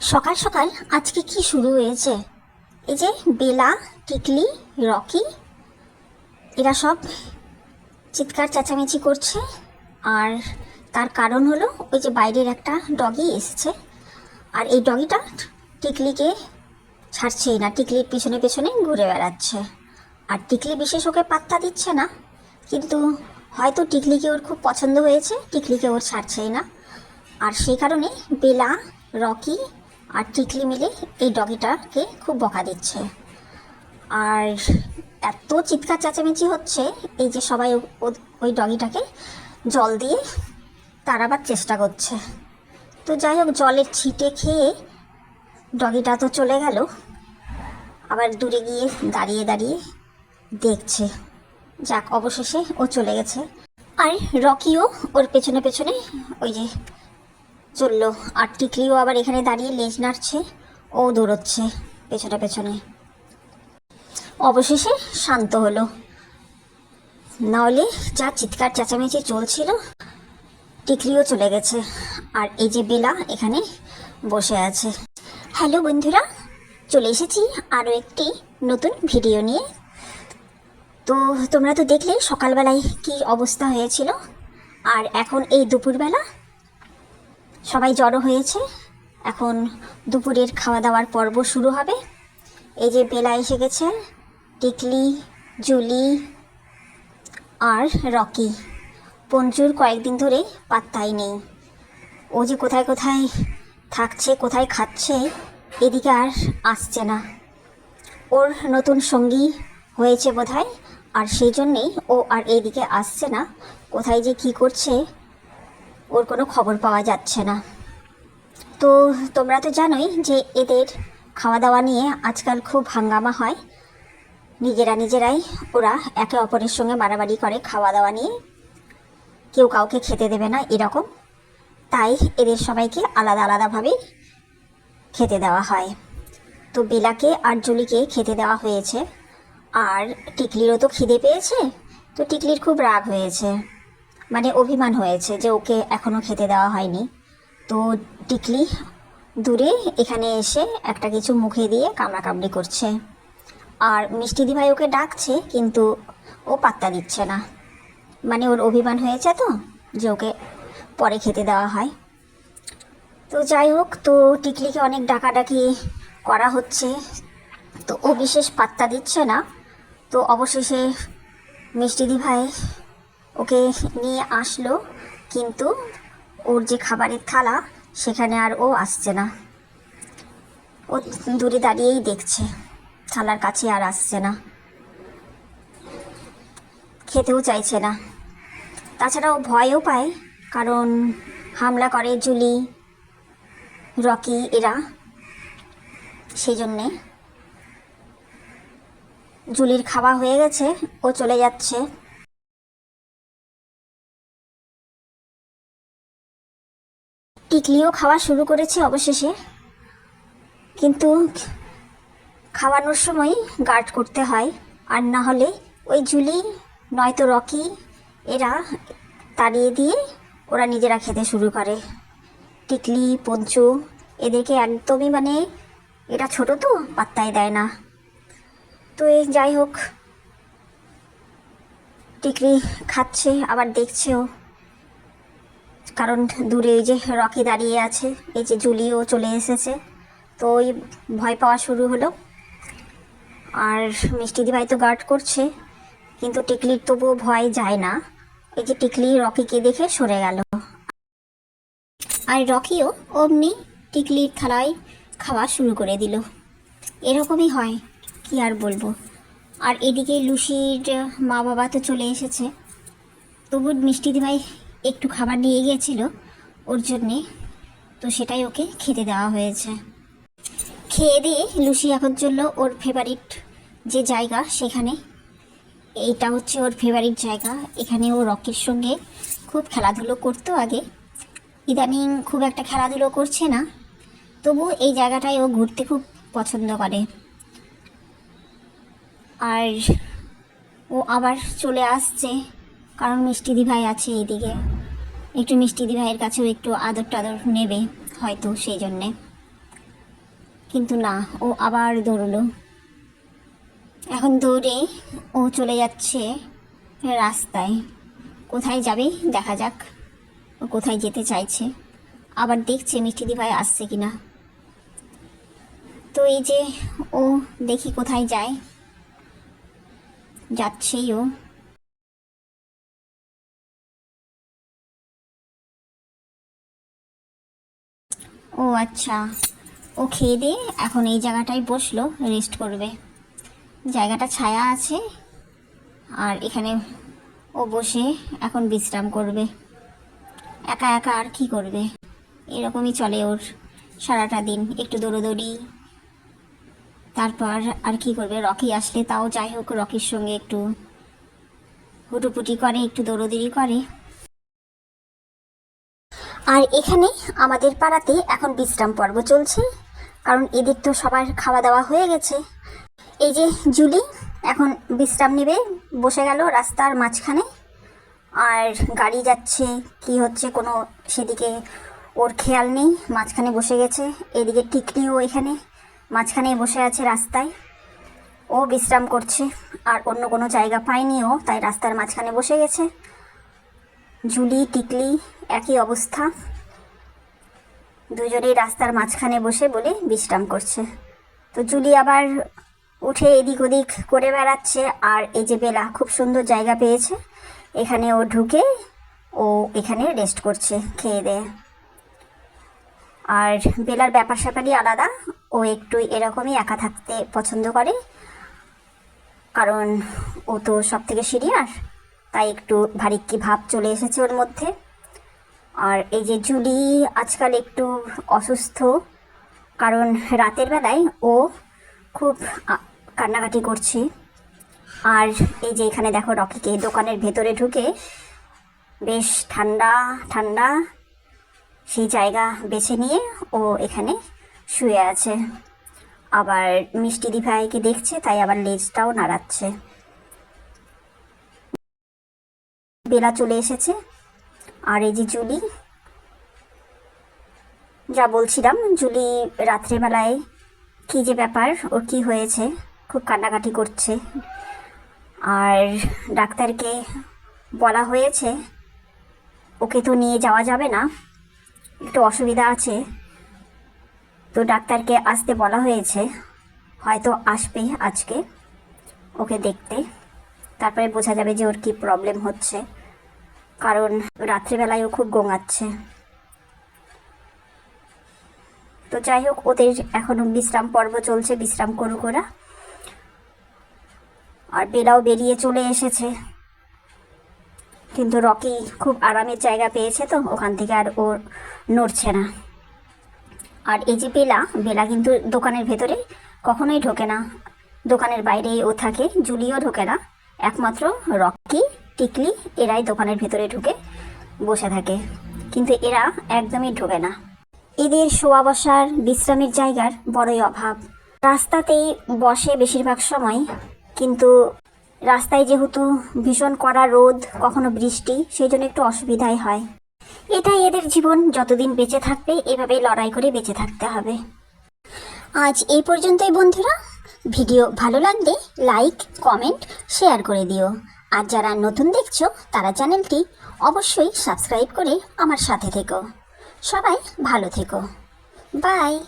সকাল সকাল আজকে কি শুরু হয়েছে? এই যে বেলা, টিকলি, রকি, এরা সব চিৎকার চেঁচামেচি করছে। আর তার কারণ হলো ওই যে বাইরের একটা ডগি এসেছে। আর এই ডগিটা টিকলিকে ছাড়ছেই না, টিকলির পিছনে পেছনে ঘুরে বেড়াচ্ছে। আর টিকলি বিশেষ ওকে পাত্তা দিচ্ছে না, কিন্তু হয়তো টিকলিকে ওর খুব পছন্দ হয়েছে, টিকলিকে ওর ছাড়ছেই না। আর সেই কারণে বেলা, রকি আর টিকলি মিলে এই ডগিটাকে খুব বকা দিচ্ছে। আর এত চিৎকার চেঁচামেচি হচ্ছে, এই যে সবাই ওই ডগিটাকে জল দিয়ে তাড়াবার চেষ্টা করছে। তো যাই হোক, জলের ছিটে খেয়ে ডগিটা তো চলে গেল। আবার দূরে গিয়ে দাঁড়িয়ে দাঁড়িয়ে দেখছে। যাক, অবশেষে ও চলে গেছে। আর রকিও ওর পেছনে পেছনে ওই যে চলল। আর টিকলিও আবার এখানে দাঁড়িয়ে লেজ নাড়ছে ও দৌড়চ্ছে পেছনে পেছনে। অবশেষে শান্ত হলো। নাহলে যা চিৎকার চেঁচামেচি চলছিল, টিকলিও চলে গেছে। আর এই যে বেলা এখানে বসে আছে। হ্যালো বন্ধুরা, চলে এসেছি আরও একটি নতুন ভিডিও নিয়ে। তো তোমরা তো দেখলে সকালবেলায় কি অবস্থা হয়েছিল। আর এখন এই দুপুরবেলা সবাই জড়ো হয়েছে। এখন দুপুরের খাওয়া দাওয়ার পর্ব শুরু হবে। এই যে বেলা এসে গেছে, টিকলি, জুলি আর রকি। পঞ্চুর কয়েকদিন ধরে পাত্তাই নেই। ও যে কোথায় কোথায় থাকছে, কোথায় খাচ্ছে, এদিকে আর আসছে না। ওর নতুন সঙ্গী হয়েছে বোধহয়, আর সেই জন্যেই ও আর এদিকে আসছে না। কোথায় যে কি করছে ওর কোনো খবর পাওয়া যাচ্ছে না। তো তোমরা তো জানোই যে এদের খাওয়া দাওয়া নিয়ে আজকাল খুব হাঙ্গামা হয়। নিজেরা নিজেরাই ওরা একে অপরের সঙ্গে মারামারি করে খাওয়া দাওয়া নিয়ে। কেউ কাউকে খেতে দেবে না এরকম। তাই এদের সবাইকে আলাদা আলাদাভাবেই খেতে দেওয়া হয়। তো বেলাকে আর জুলিকে খেতে দেওয়া হয়েছে। আর টিকলিরও তো খিদে পেয়েছে। তো টিকলির খুব রাগ হয়েছে। মানে অভিমান হয়েছে যে ওকে এখনও খেতে দেওয়া হয়নি। তো টিকলি দূরে এখানে এসে একটা কিছু মুখে দিয়ে কামড়াকামড়ি করছে। আর মিষ্টি দিভাই ওকে ডাকছে, কিন্তু ও পাত্তা দিচ্ছে না। মানে ওর অভিমান হয়েছে তো, যে ওকে পরে খেতে দেওয়া হয়। তো যাই হোক, তো টিকলিকে অনেক ডাকাডাকি করা হচ্ছে। তো ও বিশেষ পাত্তা দিচ্ছে না। তো অবশেষে মিষ্টি দিভাই ওকে নিয়ে আসলো, কিন্তু ওর যে খাবারের থালা, সেখানে আর ও আসছে না। ও দূরে দাঁড়িয়েই দেখছে, থালার কাছে আর আসছে না। খেতেও চাইছে না। তাছাড়া ও ভয়ও পায়, কারণ হামলা করে জুলি, রকি, এরা। সেই জন্যে জুলির খাওয়া হয়ে গেছে, ও চলে যাচ্ছে। টিকলিও খাওয়া শুরু করেছে অবশেষে। কিন্তু খাওয়ানোর সময় গার্ড করতে হয়, আর না হলে ওই ঝুলি, নয়তো রকি, এরা তাড়িয়ে দিয়ে ওরা নিজেরা খেতে শুরু করে। টিকলি, পঞ্চু, এদেরকে একদমই মানে এটা ছোট তো, পাত্তাই দেয় না। তো এই যাই হোক, টিকলি খাচ্ছে, আবার দেখছেও। কারণ দূরে এই যে রকি দাঁড়িয়ে আছে, এই যে জুলিও চলে এসেছে। তো ওই ভয় পাওয়া শুরু হলো। আর মিষ্টি দিভাই তো গার্ড করছে, কিন্তু টিকলির তবুও ভয় যায় না। এই যে টিকলি রকিকে দেখে সরে গেল। আর রকিও অমনি টিকলির থালায় খাওয়া শুরু করে দিল। এরকমই হয়, কি আর বলব। আর এদিকে লুসির মা বাবা তো চলে এসেছে। তবু মিষ্টি দিভাই একটু খাবার নিয়ে গিয়েছিল ওর জন্যে। তো সেটাই ওকে খেতে দেওয়া হয়েছে। খেয়ে দিয়ে লুসি এখন চলল ওর ফেভারিট যে জায়গা সেখানে, এইটা হচ্ছে ওর ফেভারিট জায়গা। এখানে ও রকির সঙ্গে খুব খেলাধুলো করতো আগে। ইদানিং খুব একটা খেলাধুলো করছে না তবু এই জায়গাটায় ও ঘুরতে খুব পছন্দ করে। আর ও আবার চলে আসছে কারণ মিষ্টি দিভাই আছে এইদিকে। একটু মিষ্টি দিভাইয়ের কাছেও একটু আদর টাদর নেবে হয়তো সেই জন্যে। কিন্তু না, ও আবার দৌড়লো। এখন দৌড়ে ও চলে যাচ্ছে রাস্তায়। কোথায় যাবে? দেখা যাক। ও কোথায় যেতে চাইছে? আবার দেখছে মিষ্টি দিভাই আসছে কি না তো এই যে ও দেখি কোথায় যায়। যাচ্ছেই ও। ও আচ্ছা। ও খেয়ে দিয়ে এখন এই জায়গাটায় বসল রেস্ট করবে। জায়গাটা ছায়া আছে, আর এখানে ও বসে এখন বিশ্রাম করবে। একা একা আর কি করবে? এরকমই চলে ওর সারাটা দিন, একটু দৌড়োদৌড়ি। তারপর আর কি করবে? রকি আসলে তাও যাই হোক, রকির সঙ্গে একটু হুটুপুটি করে, একটু দৌড়োদৌড়ি করে। আর এখানে আমাদের পাড়াতে এখন বিশ্রাম পর্ব চলছে, কারণ এদের তো সবার খাওয়া দাওয়া হয়ে গেছে। এই যে জুলি এখন বিশ্রাম নেবে, বসে গেল রাস্তার মাঝখানে, আর গাড়ি যাচ্ছে, কি হচ্ছে কোনো সেদিকে ওর খেয়াল নেই, মাঝখানে বসে গেছে, এদিকে টিকলিও এখানে, মাঝখানে বসে আছে রাস্তায়। ও বিশ্রাম করছে, আর অন্য কোনো জায়গা পায়নি ও, তাই রাস্তার মাঝখানে বসে গেছে। জুলি, টিকলি একই অবস্থা। দুজনেই রাস্তার মাঝখানে বসে বলে বিশ্রাম করছে। তো জুলি আবার উঠে এদিক ওদিক করে বেড়াচ্ছে আর এই যে বেলা, খুব সুন্দর জায়গা পেয়েছে। এখানে ও ঢুকে ও এখানে রেস্ট করছে খেয়ে দেয়ে। আর বেলার ব্যাপার স্যাপারই আলাদা, ও একটু এরকমই একা থাকতে পছন্দ করে। কারণ ও তো সব থেকে সিরিয়াস তাই একটু ভারিক্কি ভাব চলে এসেছে ওর মধ্যে। আর এই যে জুলি আজকাল একটু অসুস্থ, কারণ রাতের বেলায় ও খুব কান্নাকাটি করছে। আর এই যে এখানে দেখো রকিকে, দোকানের ভেতরে ঢুকে বেশ ঠান্ডা ঠান্ডা সেই জায়গা বেছে নিয়ে ও এখানে শুয়ে আছে। আবার মিষ্টি দিভাইকে দেখছে, তাই আবার লেজটাও নাড়াচ্ছে। বেলা চলে এসেছে আর এই যে জুলি, যা বলছিলাম, জুলি রাত্রেবেলায় কী যে ব্যাপার, ওর কী হয়েছে, খুব কান্নাকাটি করছে। আর ডাক্তারকে বলা হয়েছে, ওকে তো নিয়ে যাওয়া যাবে না, একটু অসুবিধা আছে। তো ডাক্তারকে আসতে বলা হয়েছে, হয়তো আসবে আজকে, ওকে দেখতে। তারপরে বোঝা যাবে যে ওর কী প্রবলেম হচ্ছে। কারণ রাত্রিবেলায় ও খুব গোঙাচ্ছে। তো যাই হোক, ওদের এখনও বিশ্রাম পর্ব চলছে, বিশ্রাম করুক ওরা আর বেলাও বেরিয়ে চলে এসেছে। কিন্তু রকি খুব আরামের জায়গা পেয়েছে তো, ওখান থেকে আর ও নড়ছে না। আর এই যে বেলা বেলা কিন্তু দোকানের ভেতরে কখনোই ঢোকে না। দোকানের বাইরেই ও থাকে, জুলিও ঢোকে না। একমাত্র রকি টিকলি এরাই দোকানের ভেতরে ঢুকে বসে থাকে। কিন্তু এরা একদমই ঢোকে না। এদের শোয়া বসার, বিশ্রামের জায়গার বড়ই অভাব। রাস্তাতেই বসে বেশিরভাগ সময়, কিন্তু রাস্তায় যেহেতু ভীষণ কড়া রোদ, কখনো বৃষ্টি সেই জন্য একটু অসুবিধাই হয়। এটাই এদের জীবন। যতদিন বেঁচে থাকবে, এভাবেই লড়াই করে বেঁচে থাকতে হবে। আজ এই পর্যন্তই বন্ধুরা। ভিডিও ভালো লাগলে লাইক, কমেন্ট, শেয়ার করে দিও। আর যারা নতুন দেখছ, তারা চ্যানেলটি অবশ্যই সাবস্ক্রাইব করে আমার সাথে থেকো। সবাই ভালো থেকো। বাই।